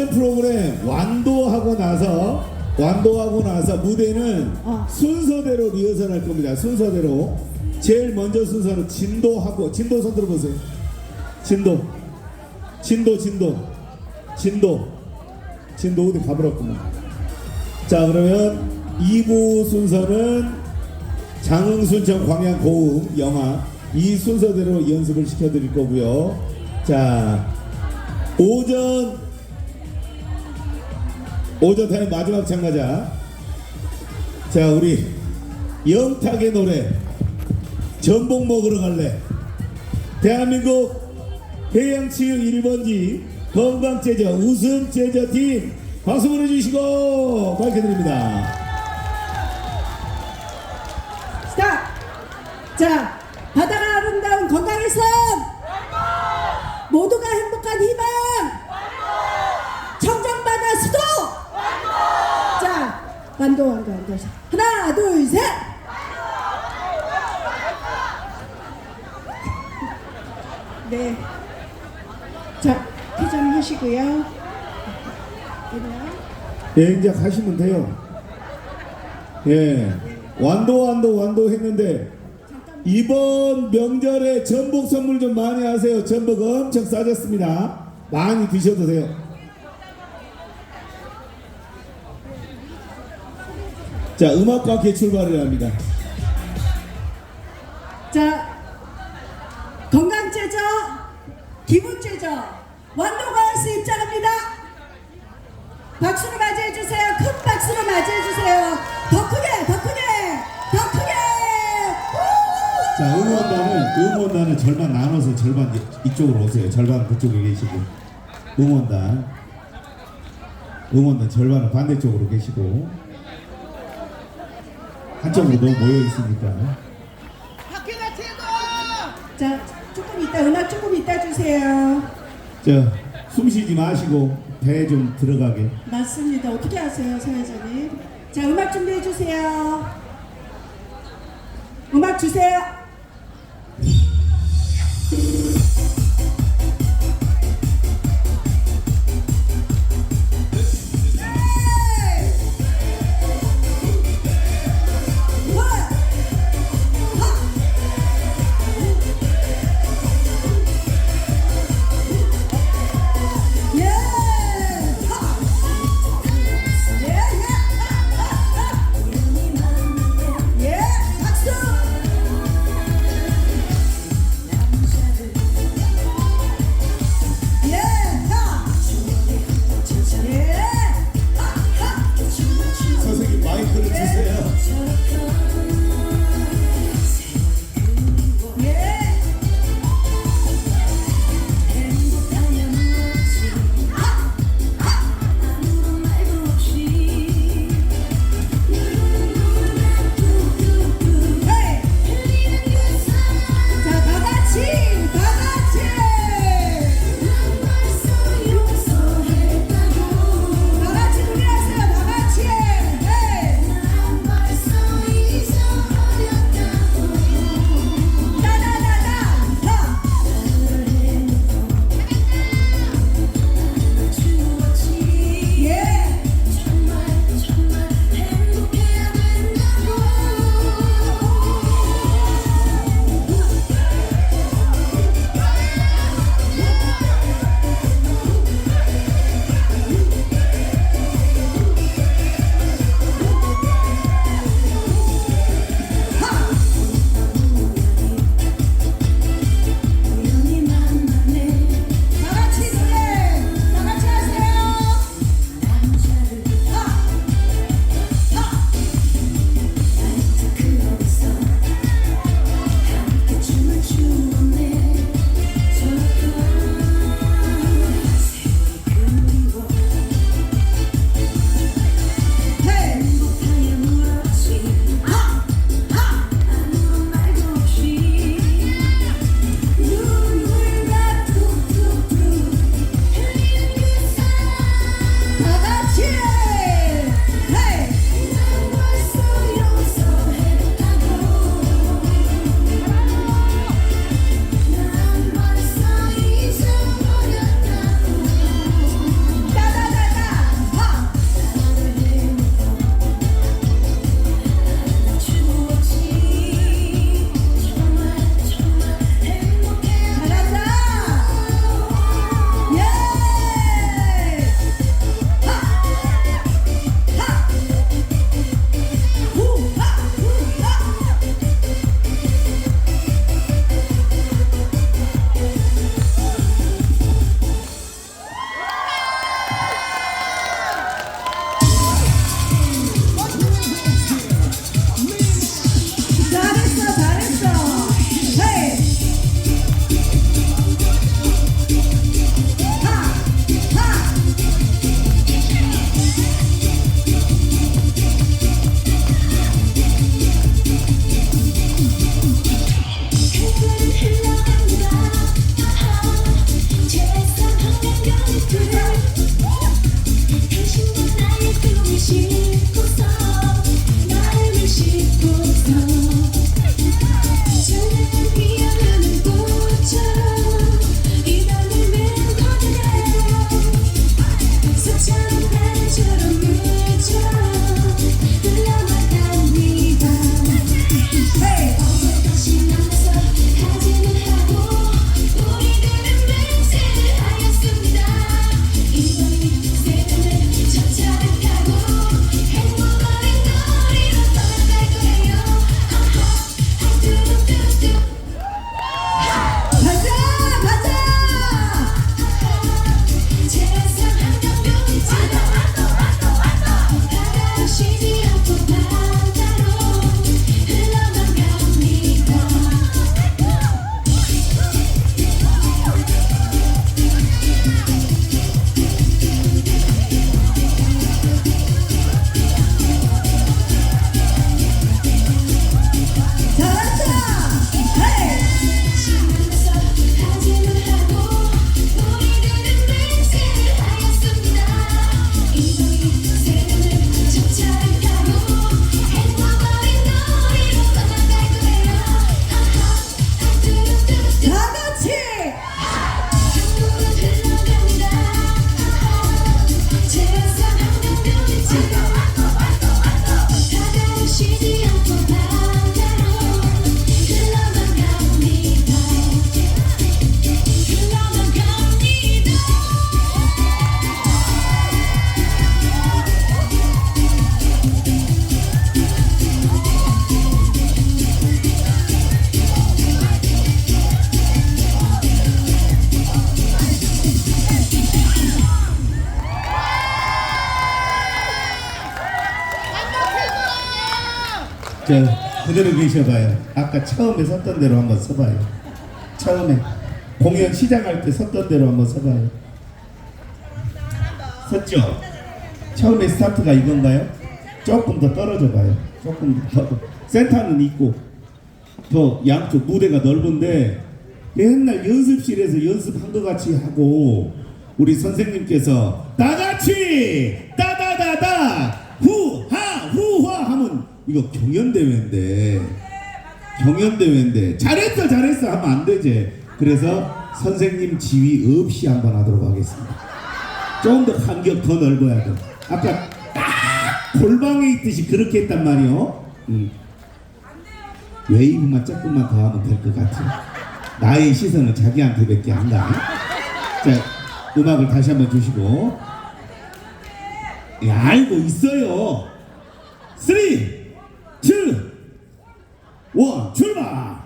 오전 프로그램 완도하고 나서 완도하고 나서 무대는 어. 순서대로 리허설 할 겁니다. 순서대로 제일 먼저 순서는 진도하고 진도 손 들어보세요. 진도 진도 진도 진도 진도 어디 가버렸구만. 자 그러면 2부 순서는 장흥순천 광양 고음 영화 이 순서대로 연습을 시켜드릴 거고요. 자 오전 오전 타임 마지막 참가자 자 우리 영탁의 노래 전복 먹으러 갈래 대한민국 해양치유 1번지 건강제저 우승제저팀 박수 보내주시고 밝혀드립니다 스탑! 자, 바다가 아름다운 건강의 삶! 모두가 행복한 희망! 청정바다 수도! 자, 완도, 완도, 완도. 하나, 둘, 셋! 네. 자, 퇴장 하시고요. 그냥. 예 이제 가시면 돼요 예 완도 완도 완도 했는데 이번 명절에 전복 선물 좀 많이 하세요 전복 엄청 싸졌습니다 많이 드셔도 돼요 자 음악과 함께 출발을 합니다 자, 건강제저, 기분제저, 완도가을스 입장합니다. 박수로 맞이해주세요. 큰 박수로 맞이해주세요. 더 크게, 더 크게, 더 크게! 우! 자 응원단은 응원단은 절반 나눠서 절반 이- 이쪽으로 오세요 절반 그쪽에 계시고 응원단 응원단 절반은 반대쪽으로 계시고 한쪽으로 너무 모여 있으니까 학교가 최고! 자, 조금 이따, 음악 조금 이따 주세요. 자 숨 쉬지 마시고 배좀 들어가게 맞습니다. 어떻게 하세요, 사회자님? 자, 음악 준비해 주세요. 음악 주세요. 저 그대로 계셔봐요. 아까 처음에 섰던 대로 한번 서봐요. 처음에 공연 시작할 때 섰던 대로 한번 서봐요. 섰죠? 처음에 스타트가 이건가요? 조금 더 떨어져 봐요. 조금 더 센터는 있고 더 양쪽 무대가 넓은데 옛날 연습실에서 연습한 것 같이 하고 우리 선생님께서 다 같이 따다다다 이거 경연대회인데 경연대회인데 잘했어 잘했어 하면 안 되지 그래서 선생님 지위 없이 한번 하도록 하겠습니다 좀더 간격 더 넓어야 돼 아까 딱 골방에 있듯이 그렇게 했단 말이요 음. 웨이브만 조금만 더 하면 될 것 같아 나의 시선은 자기한테 밖에 안 가. 자, 음악을 다시 한번 주시고. 예, 알고 있어요. 3, 2, 1, 출발!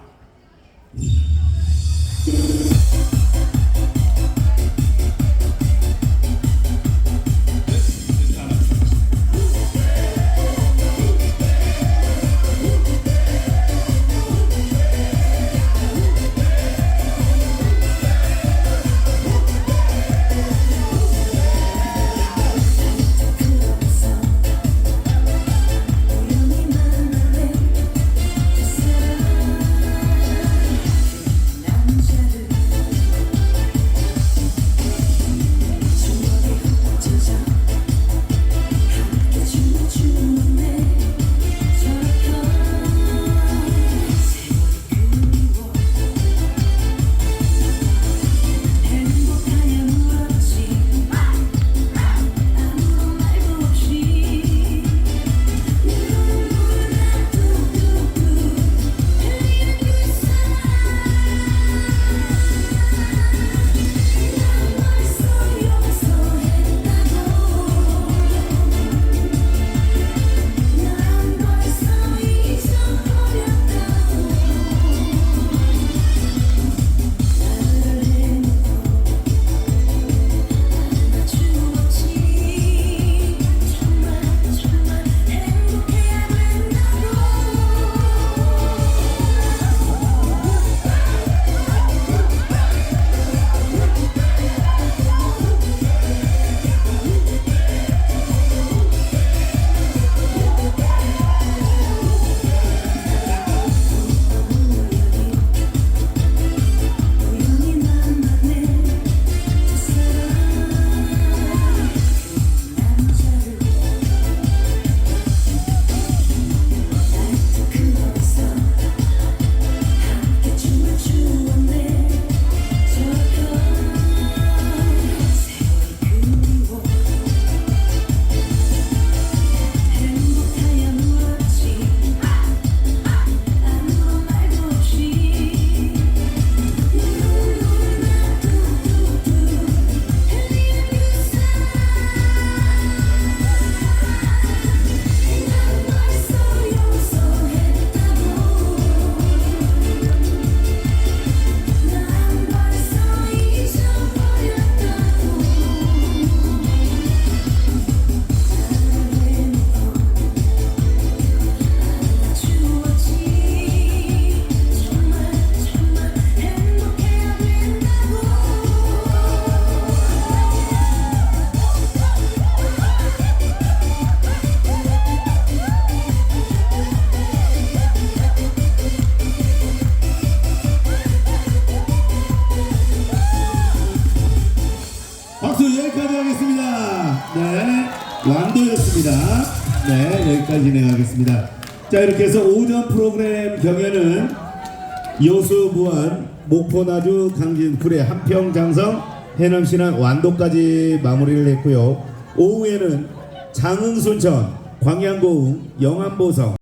완도였습니다. 네, 여기까지 진행하겠습니다. 자, 이렇게 해서 오전 프로그램 경연은 여수, 무안, 목포 나주, 강진, 구례, 한평, 장성, 해남, 신안, 완도까지 마무리를 했고요. 오후에는 장흥, 순천, 광양고흥, 영암보성,